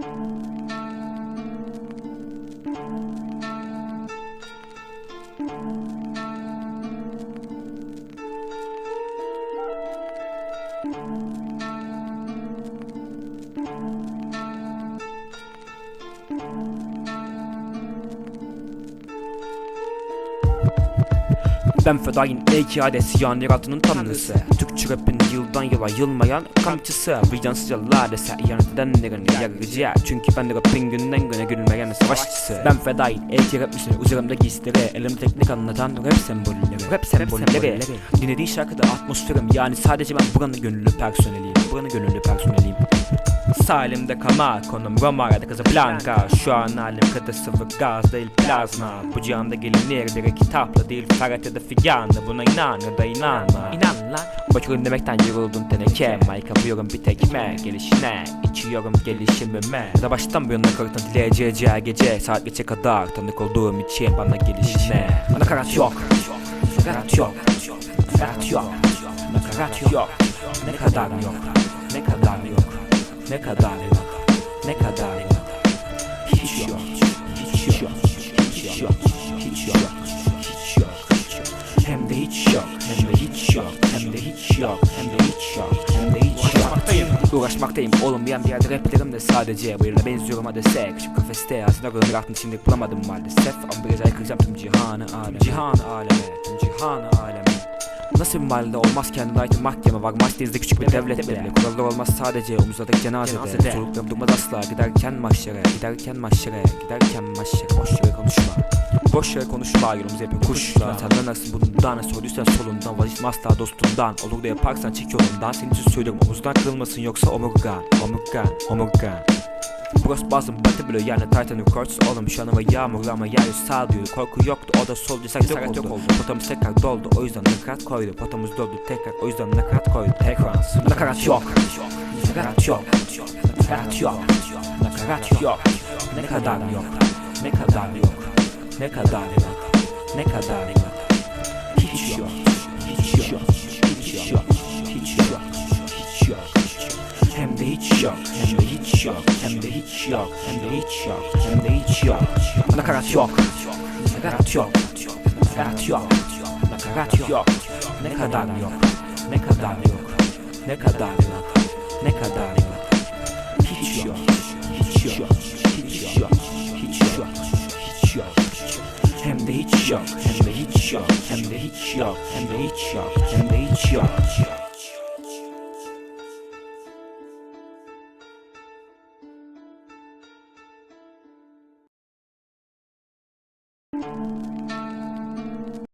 Thank you. Ben fedain ilk adesi yani yaratının tanrısı. Türkçe rapin yıldan yıla yılmayan kamçısı Vicdansızca ladese ihanet edenlerin yargıcı Çünkü ben de rapin günden güne gülmeyen savaşçısı. Ben fedain ilk rap misini üzerimde giysileri Elimde teknik anlatan rap sembolleri Rap sembolleri. Dinlediği şarkıda atmosferim yani sadece ben buranın gönüllü personeliyim Buranın gönüllü personeliyim Sağ elimde kama konum Roma ya da Casablanca Şu an halim kadar sıvı gaz değil plazma. Bu cihanda gelinir biri kitapla değil Ferhat ya da figanla. Buna inan da inanma. İnan lan. Başarın demekten yoruldum teneke. Mike kapıyorum bir tekme Gelişine. İçiyorum gelişimime. Da baştan bu yana karıtan dileyeceği gece. Saat geçe kadar tanık olduğum için bana gelişine. Nakarat yok. Nakarat yok. Nakarat yok. Nakarat yok. Ne kadar yok? Ne kadar yok ne kadar Ne kadar Hiç yok Hiç yok Hiç yok Hiç yok Hiç yok Hem de hiç yok Hem de hiç yok Hem de hiç yok Hem de hiç yok Hem de hiç yok. Uğraşmaktayım. Olmayan bir yerde raplerim de sadece Birine benziyorum. Adese Küçük kafeste Aslında gönül rahatını içinde bulamadım maalesef. Ama biraz aykıracağım tüm cihanı aleme. Cihan aleme Tüm cihanı aleme Nasıl bir mahallede olmaz kendine ait mahkeme var. Maçtayızda küçük bir devlet bile Kurallar olmaz. Sadece omuzlardaki cenazede Soluklarım durmaz asla. Giderken mahşere Giderken mahşere Giderken mahşere Boş yere konuşma. Boş yere konuşma. Yolumuzu yapıyor. Kuşlar. Sen dönersin bundan ne sorduysan solundan. Vazgeçme asla dostundan. Olur da yaparsan çek yolundan Senin için söylüyorum. Omuzdan kırılmasın yoksa omurgan Omurgan Omurgan Burası bazı batı biliyor yani Titan Records. Oğlum şu an hava yağmurlu ama yer sağ diyor Korku yoktu o da sol cesaret yok oldu. Potamız tekrar doldu o yüzden nakarat koydu. Potamız doldu tekrar o yüzden nakarat koydu. Tekrar nakarat yok. Nakarat yok. Nakarat yok. Nakarat yok. Ne kadar yok. Ne kadar yok. Ne kadar yok. Ne kadar yok. Hiç yok. Hiç yok. Hiç yok. Hiç yok yok, hem de hiç yok, hem de hiç yok, hem de hiç yok. Nakarat yok, nakarat yok, nakarat yok, nakarat yok. Ne kadar yok, ne kadar yok, ne kadar yok, ne kadar yok. Hiç yok, hiç yok, hiç yok, hiç yok, hiç yok. Hem de hiç yok, hem de hiç yok, hem de hiç yok, hem de hiç yok, hem de hiç yok.